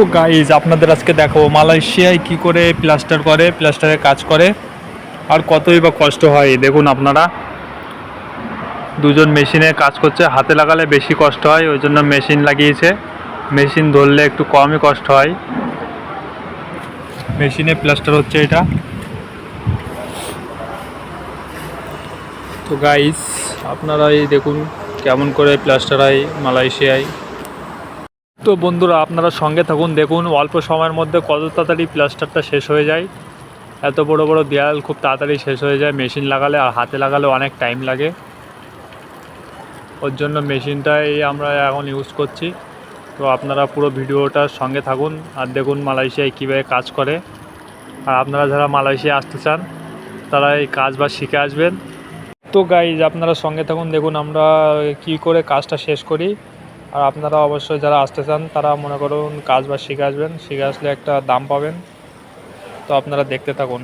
তো গাইজ আপনাদের আজকে দেখো মালয়েশিয়ায় কি করে প্লাস্টার করে প্লাস্টারের কাজ করে আর কতই বা কষ্ট হয়। দেখুন আপনারা, দুজন মেশিনে কাজ করছে, হাতে লাগালে বেশি কষ্ট হয়, ওই জন্য মেশিন লাগিয়েছে। মেশিন ধরলে একটু কমই কষ্ট হয়। মেশিনে প্লাস্টার হচ্ছে এটা। তো গাইস আপনারাই দেখুন কেমন করে প্লাস্টার হয় মালয়েশিয়ায়। তো বন্ধুরা, আপনারা সঙ্গে থাকুন, দেখুন, অল্প সময়ের মধ্যে কত তাড়াতাড়ি প্লাস্টারটা শেষ হয়ে যায়। এত বড় বড় দেয়াল খুব তাড়াতাড়ি শেষ হয়ে যায়, মেশিন লাগালে আর হাতে লাগালে অনেক টাইম লাগে। ওর জন্য মেশিনটাই আমরা এখন ইউজ করছি। তো আপনারা পুরো ভিডিওটার সঙ্গে থাকুন আর দেখুন মালয়েশিয়ায় কীভাবে কাজ করে। আর আপনারা যারা মালয়েশিয়া আসতে চান, তারা এই কাজ বা শিখে আসবেন। তো গাইজ আপনারা সঙ্গে থাকুন, দেখুন আমরা কি করে কাজটা শেষ করি। আর আপনারা অবশ্যই যারা আসতে চান, তারা মনে করুন কাজ বা শিখে আসবেন। শিখে আসলে একটা দাম পাবেন। তো আপনারা দেখতে থাকুন।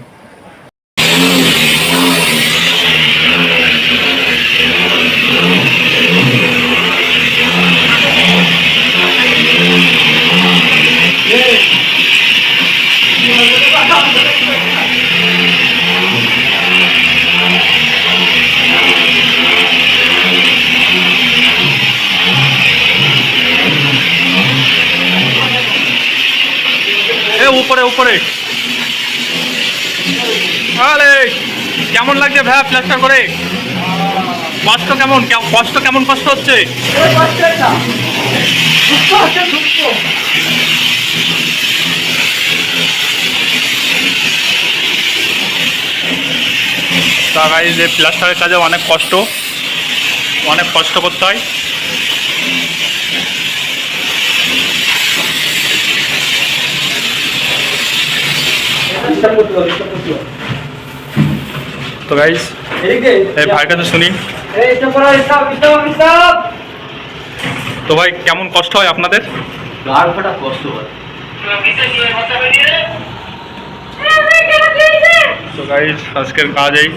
উপরে উপরে। আরে, কেমন লাগছে ভাইয়া প্লাস্টার করে? কষ্ট কেমন? কষ্ট কেমন কষ্ট হচ্ছে? প্লাস্টারের কাজে অনেক কষ্ট। অনেক কষ্ট করতে হয়। তো গাইস এই ভাইয়ের কাছে শুনি। তো ভাই কেমন কষ্ট হয় আপনাদের? গাড় ফাটা কষ্ট হয়। তো গাইস আজকের কাজ এই।